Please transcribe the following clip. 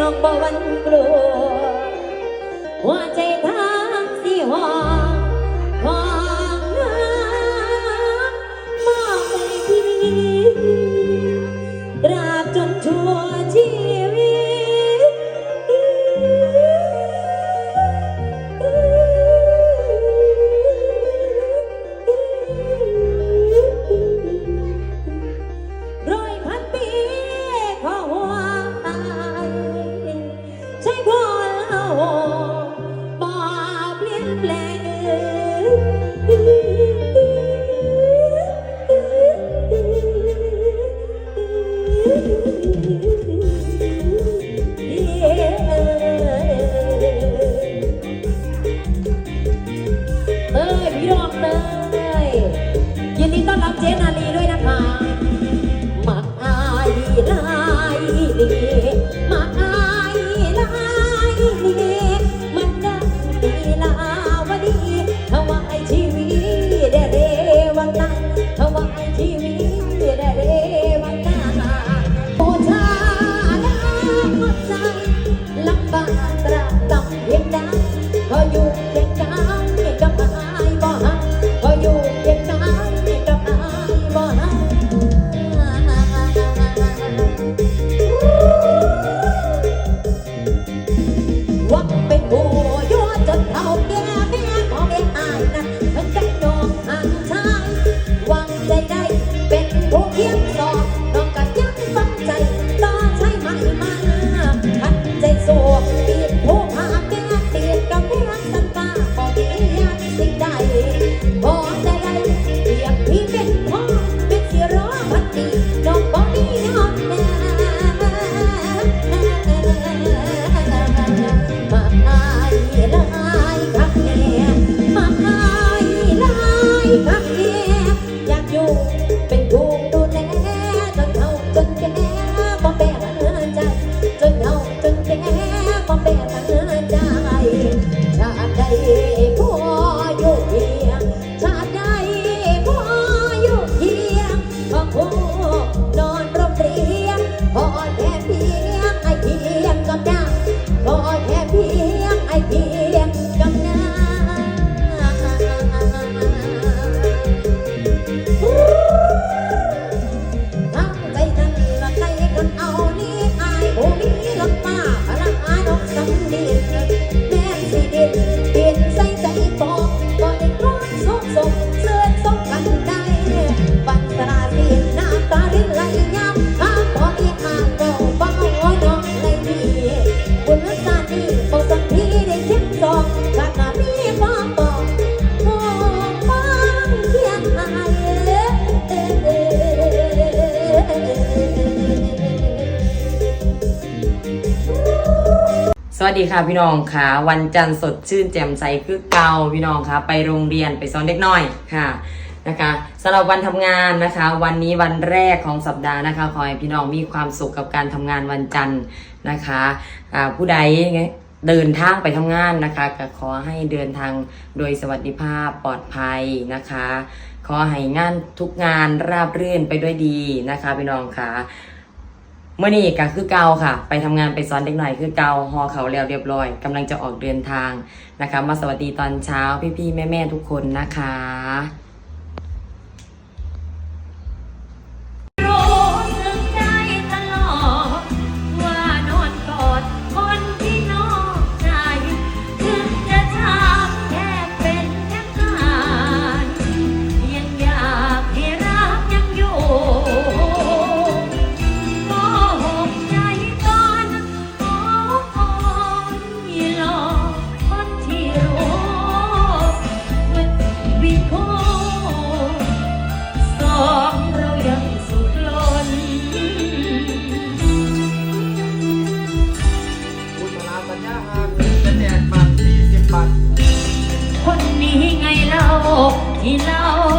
ดอกบ่วันกลัวหัวใจทั้งสิหอ ช่พอเราบาเลียนแปลงเออพี่รงเตอ também. วัสดีค่ะพี่น้องค่ะ วันจันทร์สดชื่นแจ่มใสคือเก่าพี่น้องค่ะ ไปโรงเรียนไปสอนเด็กน้อยค่ะนะคะสำหรับวันทำงานนะคะ วันนี้วันแรกของสัปดาห์นะคะขอให้พี่น้องมีความสุขกับการทำงานวันจันทร์นะคะผู้ใดเดินทางไปทำงานนะคะก็ขอให้เดินทางโดยสวัสดิภาพปลอดภัยนะคะ ขอให้งานทุกงานราบรื่นไปด้วยดีนะคะพี่น้องค่ะ เมื่อนี้ก็คือเกาค่ะ ไปทำงานไปซ้อนเด็กหน่อยคือเกาหอเขาแล้วเรียบร้อย กำลังจะออกเดินทางนะคะ มาสวัสดีตอนเช้าพี่ๆแม่ๆทุกคนนะคะ บัตร40บัตร คนนี้ไงเล่าที่เล่า คุณ